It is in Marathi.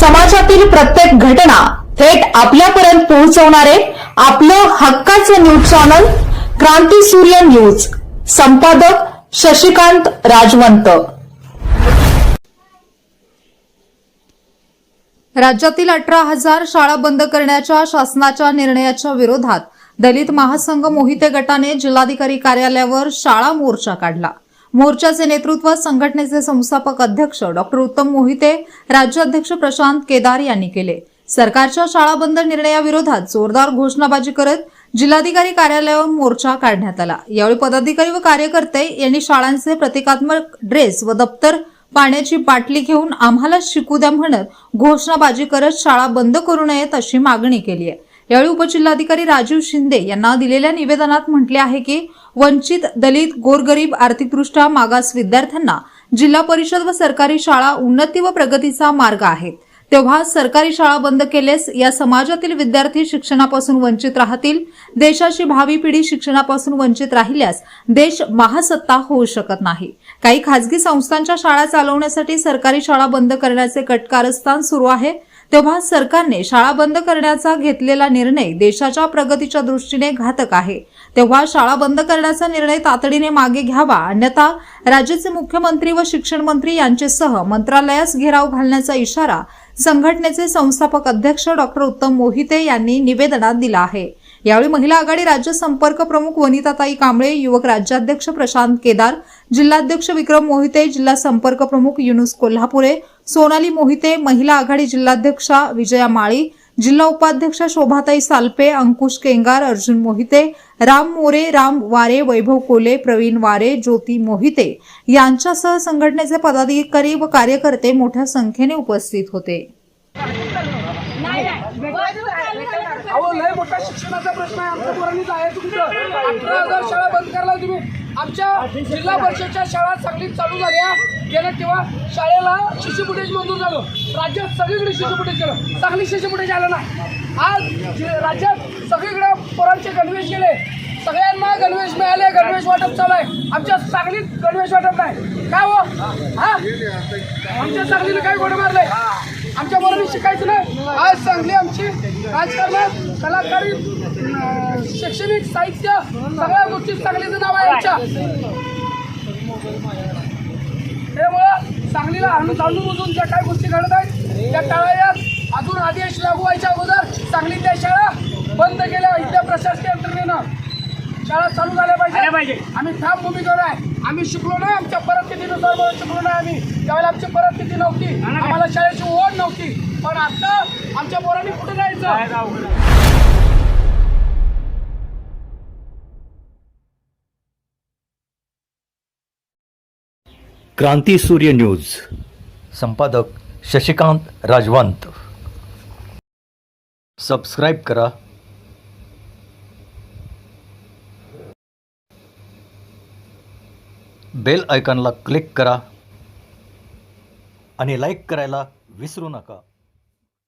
समाजातील प्रत्येक घटना थेट आपल्यापर्यंत पोहोचवणारे आपलं हक्काचं न्यूज चॅनल क्रांती सूर्य न्यूज. संपादक शशिकांत राजवंत. राज्यातील अठरा हजार शाळा बंद करण्याच्या शासनाच्या निर्णयाच्या विरोधात दलित महासंघ मोहिते गटाने जिल्हाधिकारी कार्यालयावर शाळा मोर्चा काढला. मोर्चाचे नेतृत्व संघटनेचे संस्थापक अध्यक्ष डॉक्टर उत्तम मोहिते राज्याध्यक्ष प्रशांत केदार यांनी केले. सरकारच्या शाळा बंद निर्णयाविरोधात जोरदार घोषणाबाजी करत जिल्हाधिकारी कार्यालयावर मोर्चा काढण्यात आला. यावेळी पदाधिकारी व कार्यकर्ते यांनी शाळांचे प्रतिकात्मक ड्रेस व दप्तर पाण्याची बाटली घेऊन आम्हाला शिकू द्या म्हणत घोषणाबाजी करत शाळा बंद करू नयेत अशी मागणी केली आहे. यावेळी उपजिल्हाधिकारी राजीव शिंदे यांना दिलेल्या निवेदनात म्हटले आहे की वंचित दलित गोरगरीब आर्थिकदृष्ट्या मागास विद्यार्थ्यांना जिल्हा परिषद व सरकारी शाळा उन्नती व प्रगतीचा मार्ग आहेत तेव्हा सरकारी शाळा बंद केल्यास या समाजातील विद्यार्थी शिक्षणापासून वंचित राहतील देशाची भावी पिढी शिक्षणापासून वंचित राहिल्यास देश महासत्ता होऊ शकत नाही. काही खासगी संस्थांच्या शाळा चालवण्यासाठी सरकारी शाळा बंद करण्याचे कटकारस्थान सुरू आहे. तेव्हा सरकारने शाळा बंद करण्याचा घेतलेला निर्णय देशाच्या प्रगतीच्या दृष्टीने घातक आहे. तेव्हा शाळा बंद करण्याचा निर्णय तातडीने मागे घ्यावा अन्यथा राज्याचे मुख्यमंत्री व शिक्षण मंत्री यांचेसह मंत्रालयास घेराव घालण्याचा इशारा संघटनेचे संस्थापक अध्यक्ष डॉक्टर उत्तम मोहिते यांनी निवेदनात दिला आहे. यावेळी महिला आघाडी राज्य संपर्क प्रमुख वनिताताई कांबळे युवक राज्याध्यक्ष प्रशांत केदार जिल्हाध्यक्ष विक्रम मोहिते जिल्हा संपर्क प्रमुख युनुस कोल्हापुरे सोनाली मोहिते महिला आघाडी जिल्हाध्यक्षा विजया माळी जिल्हा उपाध्यक्ष शोभाताई सालपे अंकुश केंगार अर्जुन मोहिते राम मोरे राम वारे वैभव कोले प्रवीण वारे ज्योती मोहिते यांच्यासह संघटनेचे पदाधिकारी व कार्यकर्ते मोठ्या संख्येने उपस्थित होते. अहो लय मोठा शिक्षणाचा प्रश्न आहे. आमच्या पोरांनी जायचं कुठं अठरा हजार शाळा बंद करायला तुम्ही. आमच्या जिल्हा परिषदच्या शाळा चांगली चालू झाल्या. गेल्या तेव्हा शाळेला शिशुफुटेज मंजूर झालं. राज्यात सगळीकडे शिशुफुटेज केलं. चांगली शिशुफुटेज आलं ना. आज राज्यात सगळीकडे पोरांचे गणवेश गेले. सगळ्यांना गणवेश मिळाले. गणवेश वाटप चालू आहे. आमच्या सांगलीत गणवेश वाटप नाही. काय हो? हा? आमच्या सांगलीला काय गोड मारलंय. आमच्या मुलांनी शिकायचं नाही. आज चांगली आमची राजकारण कलाकारी शैक्षणिक साहित्य सगळ्या गोष्टी चांगलीचं नाव आहे आमच्या. त्यामुळं सांगलीला आणून जाणून बुजून ज्या काही गोष्टी घडत आहेत त्या टाळाव्यात. अजून आदेश लागू व्हायच्या अगोदर सांगलीतल्या शाळा बंद केल्या इथल्या प्रशासकीय यंत्रणेनं. शाळा चालू झाल्या पाहिजे. आम्ही ठाम भूमिकेवर आहे. आम्ही शिकलो नाही आमच्या परिस्थितीनुसार शिकलो नाही आम्ही. त्यावेळेला आमची परिस्थिती नव्हती आम्हाला शाळेची ओढ नव्हती पण आता आमच्या पोरांनी कुठे जायचं? क्रांती सूर्य न्यूज. संपादक शशिकांत राजवंत. सबस्क्राईब करा. बेल आयकॉनला क्लिक करा. आणि लाईक करायला विसरू नका.